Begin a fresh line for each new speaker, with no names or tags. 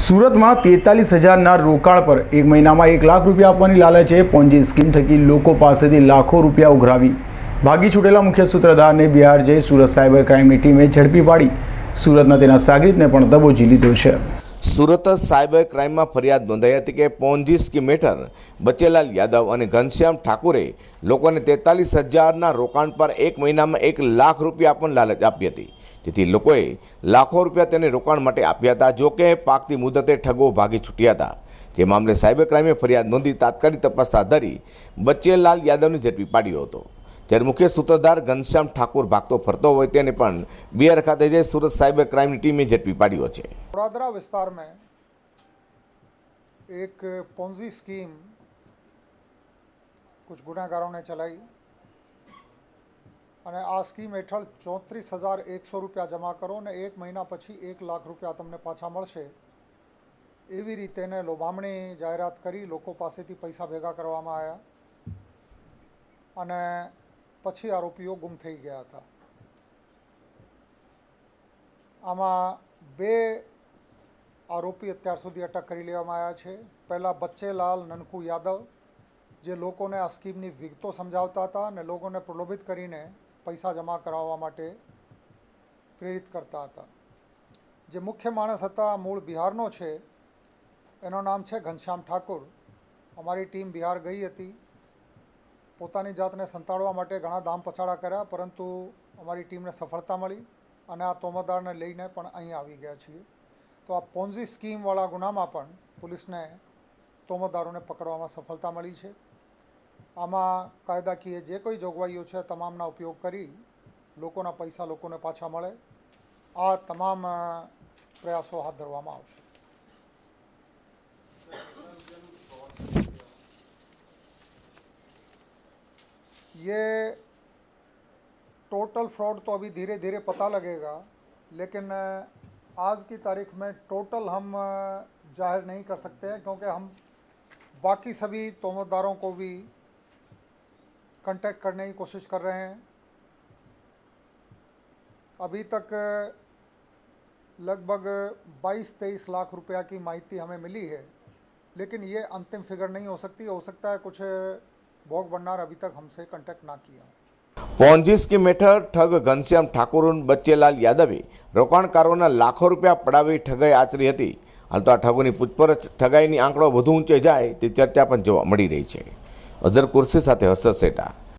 સુરતમાં તેતાલીસ હજારના રોકાણ પર એક મહિનામાં એક લાખ રૂપિયા આપવાની લાલચે પોન્જી સ્કીમ થકી લોકો પાસેથી લાખો રૂપિયા ઉઘરાવી. ભાગી છૂટેલા મુખ્ય સૂત્રધારને બિહાર જઈ સુરત સાયબર ક્રાઇમની ટીમે ઝડપી પાડી. સુરતના તેના સાગરીતને પણ દબોચી લીધો છે.
સુરત સાયબર ક્રાઇમમાં ફરિયાદ નોંધાઈ હતી કે પોન્જી સ્કીમ હેઠળ બચેલાલ યાદવ અને ઘનશ્યામ ઠાકુરે લોકોને તેતાલીસ હજારના રોકાણ પર એક મહિનામાં એક લાખ રૂપિયા પણ લાલચ આપી હતી. જેથી લોકોએ લાખો રૂપિયા તેને રોકાણ માટે આપ્યા હતા, જો કે પાકતી મુદતે ઠગો ભાગી છૂટ્યા હતા. જે મામલે સાયબર ક્રાઇમે ફરિયાદ નોંધી તાત્કાલિક તપાસ હાથ ધરી બચેલાલ યાદવને ઝડપી પાડ્યો હતો. જ્યારે મુખ્ય સૂત્રધાર ઘનશ્યામ ઠાકુર ભાગતો ફરતો હોય તેને પણ બિહાર ખાતે જે સુરત સાયબર ક્રાઇમની ટીમે ઝડપી પાડ્યો છે.
વડોદરા વિસ્તારમાં એક પોન્ઝી સ્કીમ કુછ ગુનાગારોને ચલાવી અને આ સ્કીમ હેઠળ ચોત્રીસ હજાર એકસો રૂપિયા જમા કરો અને એક મહિના પછી એક લાખ રૂપિયા તમને પાછા મળશે. એવી રીતે એને લોભામણી જાહેરાત કરી, લોકો પાસેથી પૈસા ભેગા કરવામાં આવ્યા. અને પછી આરોપીઓ ગુમ થઈ ગયા હતા. આમાં બે આરોપી અત્યાર સુધી અટક કરી લેવામાં આવ્યા છે. પહેલાં બચ્ચેલાલ નનકુ યાદવ, જે લોકોને આ સ્કીમની વિગતો સમજાવતા હતા અને લોકોને પ્રલોભિત કરીને પૈસા જમા કરાવવા માટે પ્રેરિત કરતા હતા. જે મુખ્ય માણસ હતા મૂળ બિહારનો છે. એનું નામ છે ઘનશ્યામ ઠાકુર. અમારી ટીમ બિહાર ગઈ હતી. પોતાની જાતને સંતાડવા માટે ઘણા દામ પછાડા કર્યા, પરંતુ અમારી ટીમને સફળતા મળી અને આ તોમદારને લઈને પણ અહીં આવી ગયા છીએ. તો આ પોન્ઝી સ્કીમવાળા ગુનામાં પણ પોલીસને તોમતદારોને પકડવામાં સફળતા મળી છે. આમાં કાયદાકીય જે કોઈ જોગવાઈઓ છે, તમામના ઉપયોગ કરી લોકોના પૈસા લોકોને પાછા મળે. આ તમામ પ્રયાસો હાથ ધરવામાં આવશે. ये टोटल फ्रॉड तो अभी धीरे धीरे पता लगेगा, लेकिन आज की तारीख में टोटल हम ज़ाहिर नहीं कर सकते हैं, क्योंकि हम बाकी सभी तोहमतदारों को भी कांटेक्ट करने की कोशिश कर रहे हैं। अभी तक लगभग 22-23 लाख रुपया की माहिती हमें मिली है, लेकिन ये अंतिम फिगर नहीं हो सकती। हो सकता है कुछ भोग बननार अभी तक हमसे कांटेक्ट ना किया हो
પોન્જી સ્કીમ હેઠળ ઠગ ઘનશ્યામ ઠાકુર બચ્ચેલાલ યાદવે રોકાણકારોના લાખો રૂપિયા પડાવી ઠગાઈ આચરી હતી હાલ તો આ ઠગોની પૂછપરછ ઠગાઈની આંકડો વધુ ઊંચે જાય તે ચર્ચા પણ જોવા મળી રહી છે અઝર કુર્સી સાથે હર્ષદ સેટા